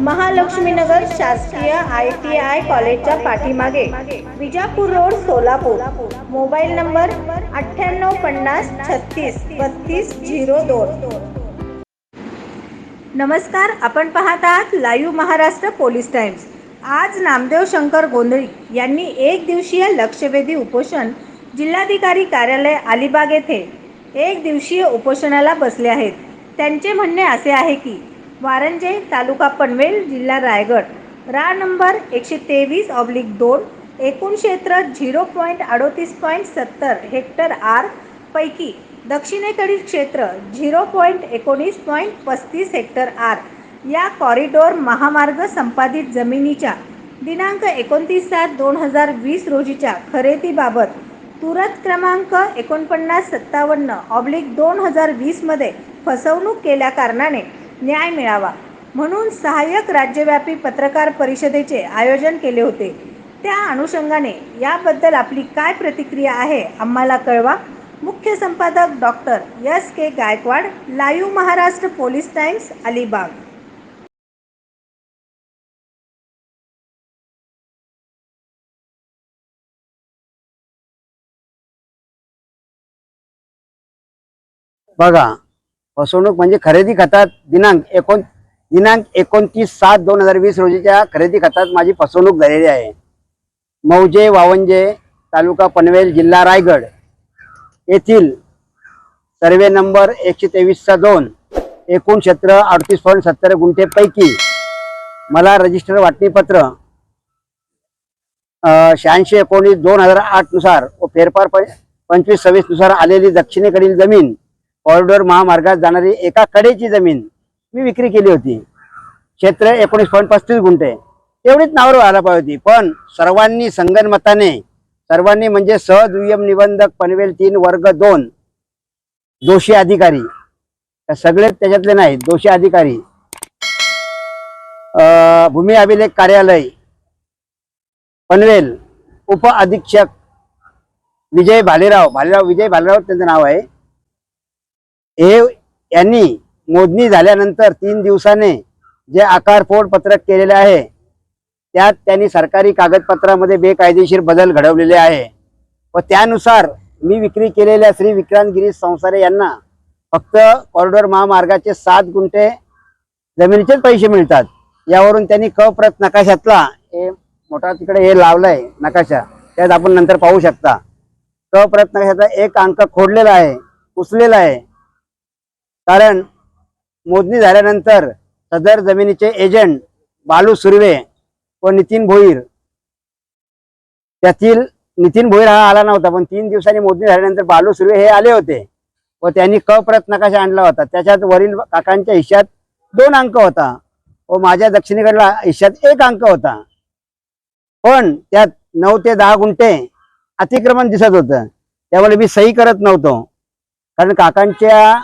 महालक्ष्मीनगर शासकीय I T I कॉलेजच्या पाठीमागे Vijapur road Solapur. Mobile number अठ्ठ्याण्णव पन्नास छत्तीस बत्तीस झिरो दोन. नमस्कार आपण पाहत आहात लाईव्ह महाराष्ट्र पोलीस टाइम्स. आज नामदेव शंकर गोंधळी यांनी एक दिवसीय लक्षवेधी उपोषण जिल्हाधिकारी कार्यालय अलिबाग येथे एक दिवसीय उपोषणाला बसले आहेत. त्यांचे म्हणणे असे आहे की वारंजे तालुका पनवेल जिल्हा रायगड. रा नंबर एकशे तेवीस ऑब्लिक दोन एकूण क्षेत्र झिरो पॉईंट अडोतीस पॉईंट सत्तर हेक्टर आर पैकी दक्षिणेकडील क्षेत्र झिरो पॉईंट एकोणीस पॉईंट पस्तीस हेक्टर आर. या कॉरिडॉर महामार्ग संपादित जमिनीच्या दिनांक एकोणतीस सात दोन हजार वीस रोजीच्या खरेदीबाबत तुरत क्रमांक एकोणपन्नास सत्तावन्न ऑब्लिक दोन हजार वीसमध्ये फसवणूक केल्याकारणाने न्याय मिळावा. म्हणून सहाय्यक राज्यव्यापी पत्रकार परिषदेचे आयोजन केले होते. त्या अनुषंगाने याबद्दल आपली काय प्रतिक्रिया आहे आम्हाला कळवा. मुख्य संपादक doctor S. K. Gaikwad live Maharashtra police times Alibag. बघा फसवणूक म्हणजे खरेदी खतात दिनांक एकोण दिनांक एकोणतीस सात दोन हजार वीस रोजीच्या खरेदी खतात माझी फसवणूक झालेली आहे. मौजे वावंजे तालुका पनवेल जिल्हा रायगड येथील सर्वे नंबर एकशे तेवीसचा दोन एकूण क्षेत्र अडतीस पॉईंट सत्तर गुंठेपैकी मला रजिस्टर वाटणीपत्र शहाऐंशी एकोणीस दोन हजार आठनुसार व फेरफार प- पंचवीस सव्वीसनुसार आलेली दक्षिणेकडील जमीन कॉरिडॉर महामार्गात जाणारी एका कडेची जमीन मी विक्री केली होती. क्षेत्र एकोणीस पॉईंट पस्तीस गुंठे. एवढीच नावावर व्हायला पाहिजे होती. पण सर्वांनी संगनमताने सर्वांनी म्हणजे सहदुय्यम निबंधक पनवेल तीन वर्ग दोन दोषी अधिकारी. सगळेच त्याच्यातले नाहीत दोषी अधिकारी. अं, भूमी अभिलेख कार्यालय पनवेल उप अधीक्षक विजय भालेराव. भालेराव विजय भालेराव त्यांचं नाव आहे. हे यांनी मोजणी झाल्यानंतर तीन दिवसाने जे आकारफोड पत्रक केलेले आहे त्यात त्यांनी सरकारी कागदपत्रामध्ये बेकायदेशीर बदल घडवलेले आहे. व त्यानुसार मी विक्री केलेल्या श्री विक्रांत गिरीश संसारे यांना फक्त कॉरिडॉर महामार्गाचे सात गुंठे जमिनीचेच पैसे मिळतात. यावरून त्यांनी कप्रत नकाशातला हे मोठा तिकडे हे लावलाय नकाशा. त्यात आपण नंतर पाहू शकता. कप्रत नकाशाचा एक अंक खोडलेला आहे पुसलेला आहे. कारण मोजणी झाल्यानंतर सदर जमिनीचे एजंट बालू सुर्वे व नितीन भोईर. त्यातील नितीन भोईर हा आला नव्हता पण तीन दिवसांनी मोजणी झाल्यानंतर बालू सुर्वे हे आले होते व त्यांनी कप्रत नकाशा आणला होता. त्याच्यात वरील काकांच्या हिश्यात दोन अंक होता व माझ्या दक्षिणेकडला हिश्यात एक अंक होता. पण त्यात नऊ ते दहा गुंठे अतिक्रमण दिसत होतं. त्यामुळे मी सही करत नव्हतो. कारण काकांच्या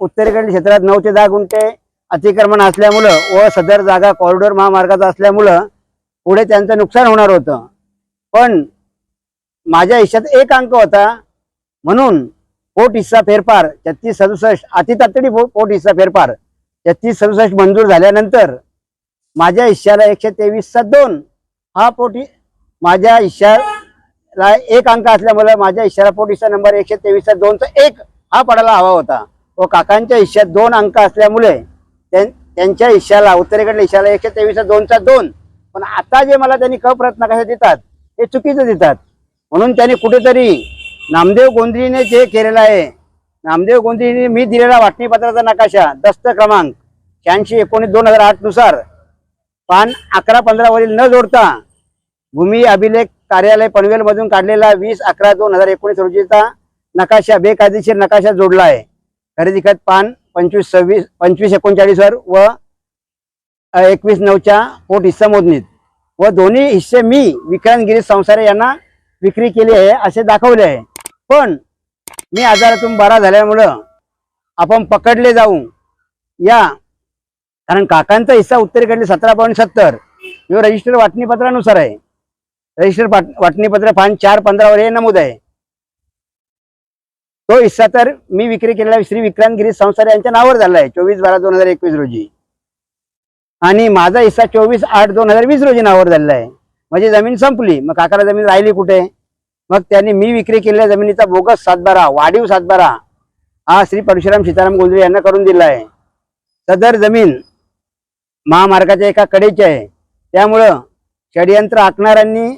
उत्तरेकडील क्षेत्रात नऊ ते दहा गुंठे अतिक्रमण असल्यामुळं व सदर जागा कॉरिडॉर महामार्गाचा असल्यामुळं पुढे त्यांचं नुकसान होणार होतं. पण माझ्या हिश्यात एक अंक होता. म्हणून पोट हिस्सा फेरफार छत्तीस सदुसष्ट अतितातडी पो- पोट हिस्सा फेरफार छत्तीस सदुसष्ट मंजूर झाल्यानंतर माझ्या हिश्श्याला एकशे तेवीसचा दोन. हा पोट माझ्या हिश्श्याला एक अंक असल्यामुळे माझ्या हिश्श्याला पोट हिस्सा नंबर एकशे तेवीसचा दोनचा एक हा पडायला हवा होता. व काकांच्या हिश्श्यात दोन अंक असल्यामुळे त्यांच्या हिश्श्याला उत्तरेकडल्या हिश्याला एकशे तेवीसचा दोनचा दोन. पण आता जे मला त्यांनी कप्रत नकाशा देतात हे चुकीचं देतात. म्हणून त्यांनी कुठेतरी नामदेव गोंधळीने जे केलेलं आहे नामदेव गोंधळीने मी दिलेला वाटणीपत्राचा नकाशा दस्त क्रमांक शहाऐंशी एकोणीस दोन हजार आठनुसार. पान अकरा पंधरावरील न जोडता भूमी अभिलेख कार्यालय पनवेलमधून काढलेला वीस अकरा दोन हजार एकोणीस रोजीचा नकाशा बेकायदेशीर नकाशा जोडला आहे. खरेदी खत पान पंचवीस सव्वीस पंचवीस एकोणचाळीसवर व एकवीस नऊच्या पोट हिस्सा मोजणीत. व दोन्ही हिस्से मी विक्रांत गिरीश संसारे यांना विक्री केली आहे असे दाखवले आहे. पण मी आजारातून बरा झाल्यामुळं आपण पकडले जाऊ. या. कारण काकांचा हिस्सा उत्तरेकडले सतरा पॉईंट सत्तर. हे रजिस्टर वाटणीपत्रानुसार आहे. रजिस्टर वाटणीपत्र पान चार पंधरावर हे नमूद आहे. तो हिस्सा तर मी विक्री केलेला श्री विक्रांत गिरी संसार यांच्या नावावर झाला आहे चोवीस बारा दोन हजार एकवीस रोजी. आणि माझा हिस्सा चोवीस आठ दोन हजार वीस रोजी नावावर झालेला आहे. म्हणजे जमीन संपली मग काकाला जमीन राहिली कुठे? मग त्यांनी मी विक्री केलेल्या जमिनीचा बोगस सातबारा वाढीव सातबारा हा श्री परशुराम सीताराम गोंधळे यांना करून दिला आहे. सदर जमीन महामार्गाच्या एका कडेची आहे. त्यामुळं षडयंत्र आखणाऱ्यांनी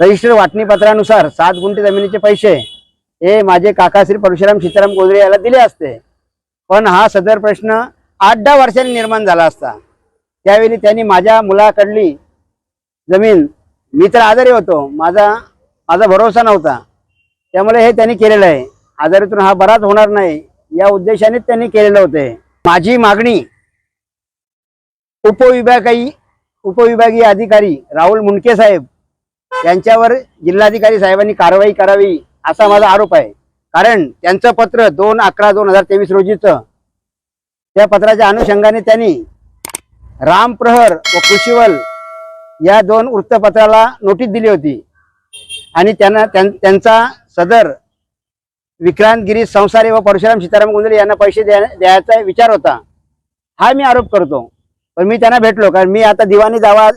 रजिस्टर वाटणीपत्रानुसार सात गुंठे जमिनीचे पैसे हे माझे काका श्री परशुराम सीताराम गोंधळे याला दिले असते. पण हा सदर प्रश्न आठ दहा वर्षांनी निर्माण झाला असता. त्यावेळी त्यांनी माझ्या मुलाकडली जमीन मी तर आजारी होतो माझा माझा भरोसा नव्हता. त्यामुळे हे त्यांनी केलेलं आहे. आजारीतून हा बराच होणार नाही या उद्देशाने त्यांनी केलेलं होते. माझी मागणी उपविभागी उपविभागीय अधिकारी राहुल मुंडके साहेब यांच्यावर जिल्हाधिकारी साहेबांनी कारवाई करावी. असा माझा आरोप आहे. कारण त्यांचं पत्र दोन अकरा दोन हजार तेवीस रोजीचं त्या पत्राच्या अनुषंगाने त्यांनी रामप्रहर व कृषीवल या दोन वृत्तपत्राला नोटीस दिली होती. आणि त्यांना त्यांचा सदर विक्रांत गिरीश संसारे व परशुराम सीताराम गुंजरे यांना पैसे द्या द्यायचा विचार होता. हा मी आरोप करतो. पण मी त्यांना भेटलो. कारण मी आता दिवाणी दावा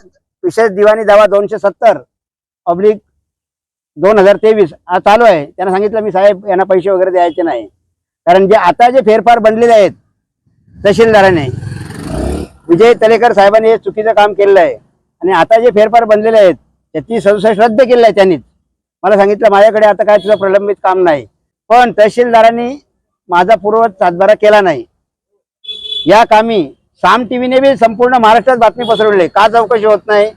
विशेष दिवाणी दावा दोनशे सत्तर पब्लिक दोन हजार तेवीस. हा चालू आहे. त्यांना सांगितलं मी साहेब यांना पैसे वगैरे द्यायचे नाही. कारण जे आता जे फेरफार बनलेले आहेत तहसीलदाराने विजय तलेकर साहेबांनी हे चुकीचं काम केलेलं आहे. आणि आता जे फेरफार बनलेले आहेत त्याची सदुसष्ट रद्द केलेलं आहे त्यांनीच. मला सांगितलं माझ्याकडे आता काय तुझं प्रलंबित काम नाही. पण तहसीलदारांनी माझा पूर्व सातबारा केला नाही. या कामी साम टीव्हीने बी संपूर्ण महाराष्ट्रात बातमी पसरवली. का चौकशी होत नाही?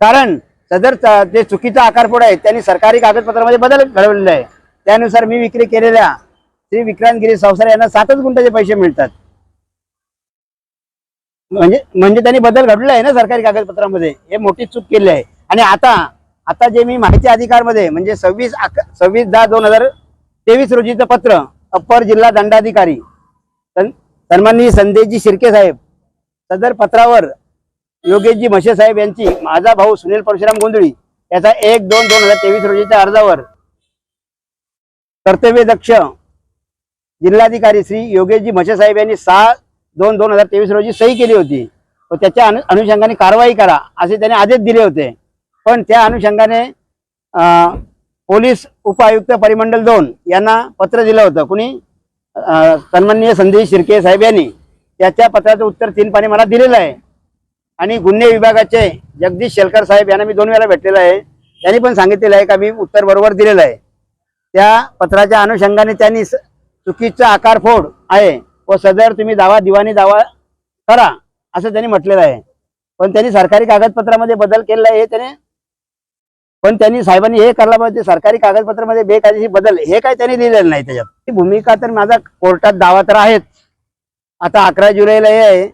कारण सदर जे चुकीचा आकारपोड आहे त्यांनी सरकारी कागदपत्रामध्ये बदल घडवलेला आहे. त्यानुसार मी विक्री केलेल्या श्री विक्रांत गिरी संसार यांना सातच गुंठाचे पैसे मिळतात. म्हणजे म्हणजे त्यांनी बदल घडलेला आहे ना सरकारी कागदपत्रामध्ये. हे मोठी चूक केली आहे. आणि आता आता जे मी माहिती अधिकारमध्ये म्हणजे सव्वीस अक सव्वीस दहा दोन हजार तेवीस रोजीचं पत्र अप्पर जिल्हा दंडाधिकारी सन्माननीय संदेशजी शिर्के साहेब सदर पत्रावर योगेशजी म्हशे साहेब यांची माझा भाऊ सुनील परशुराम गोंधळी याचा एक दोन दोन हजार तेवीस रोजीच्या अर्जावर कर्तव्यदक्ष जिल्हाधिकारी श्री योगेशजी म्हशे साहेब यांनी सहा दोन दोन हजार तेवीस रोजी सही केली होती. व त्याच्या अनु अनुषंगाने कारवाई करा असे त्यांनी आदेश दिले होते. पण त्या अनुषंगाने अं, पोलीस उपायुक्त परिमंडल दोन यांना पत्र दिलं होतं. कुणी? सन्माननीय संदेश शिर्के साहेब यांनी. त्याच्या पत्राचं उत्तर तीन पाणी मला दिलेलं आहे. आणि गुन्हे विभागाचे जगदीश शेलकर साहेब यांना मी दोन वेळा भेटलेलं आहे. त्यांनी पण सांगितलेलं आहे का मी उत्तर बरोबर दिलेलं आहे. त्या पत्राच्या अनुषंगाने त्यांनी चुकीचा आकारफोड आहे व सदर तुम्ही दावा दिवाणी दावा करा असं त्यांनी म्हटलेलं आहे. पण त्यांनी सरकारी कागदपत्रामध्ये बदल केलेला आहे हे त्याने पण त्यांनी साहेबांनी हे करायला पाहिजे सरकारी कागदपत्रामध्ये बेकायदेशीर बदल हे काय त्यांनी लिहिलेलं नाही त्याच्यात? ही भूमिका तर माझा कोर्टात दावा तर आहेच. आता अकरा जुलैला हे आहे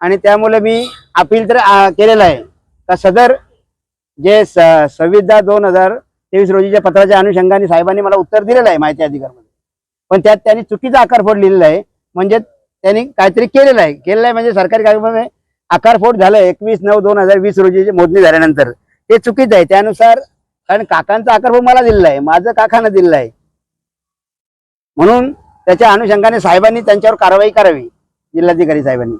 आणि त्यामुळे मी अपील तर केलेलं आहे. का सदर जे स सव्वीस दहा दोन हजार तेवीस रोजीच्या पत्राच्या अनुषंगाने साहेबांनी मला उत्तर दिलेलं आहे माहिती अधिकारमध्ये. पण त्यात त्यांनी चुकीचा आकारफोड लिहिलेला आहे. म्हणजे त्यांनी काहीतरी केलेलं आहे. केलेलं आहे म्हणजे सरकारी कागदमध्ये आकारफोड झालं एकवीस नऊ दोन हजार वीस रोजी मोजणी झाल्यानंतर. ते चुकीचं आहे. त्यानुसार कारण काकांचा आकारफोड मला दिलेला आहे. माझं काकानं दिलेलं आहे. म्हणून त्याच्या अनुषंगाने साहेबांनी त्यांच्यावर कारवाई करावी. जिल्हाधिकारी साहेबांनी.